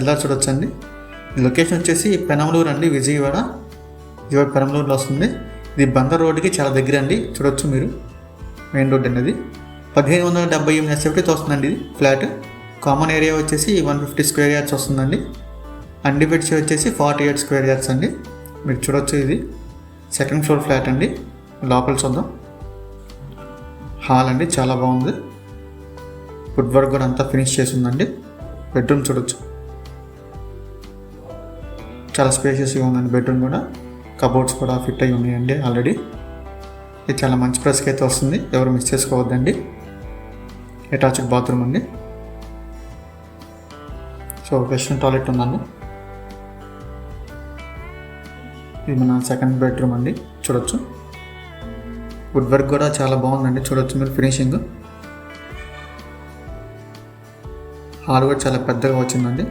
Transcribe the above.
ఎలా చూడొచ్చండి. లొకేషన్ వచ్చేసి పెనమలూరు అండి విజయవాడ. విజయవాడ పెనమలూరులో వస్తుంది. ఇది బందర్ రోడ్డుకి చాలా దగ్గర అండి చూడొచ్చు మీరు. మెయిన్ రోడ్ అనేది. పదిహేను వందల డెబ్బై ఎనిమిది ఎస్ఎఫ్టీతో వస్తుందండి ఇది ఫ్లాట్. కామన్ ఏరియా వచ్చేసి వన్ ఫిఫ్టీ స్క్వేర్ యార్డ్స్ వస్తుందండి. అన్డిపెట్స్ వచ్చేసి ఫార్టీ ఎయిట్ స్క్వేర్ యార్డ్స్ అండి. మీరు చూడొచ్చు ఇది. సెకండ్ ఫ్లోర్ ఫ్లాట్ అండి. లోపల చూద్దాం. హాల్ అండి చాలా బాగుంది. ఫుడ్ వర్క్ కూడా అంతా ఫినిష్ చేసి ఉందండి. బెడ్రూమ్ చూడొచ్చు. చాలా స్పేషియస్గా ఉందండి. బెడ్రూమ్ కూడా. కబోర్డ్స్ కూడా ఫిట్ అయి ఉన్నాయండి ఆల్రెడీ ఇది చాలా మంచి ప్రైస్కి అయితే వస్తుంది. ఎవరు మిస్ చేసుకోవద్దండి. అటాచ్డ్ బాత్రూమ్ అండి. సో వెస్ట్రన్ టాయిలెట్ ఉందండి. ఇది మన సెకండ్ బెడ్రూమ్ అండి. చూడొచ్చు. వుడ్ వర్క్ కూడా చాలా బాగుందండి. చూడొచ్చు మీరు ఫినిషింగ్ హాల్ కూడా చాలా పెద్దగా వచ్చిందండి.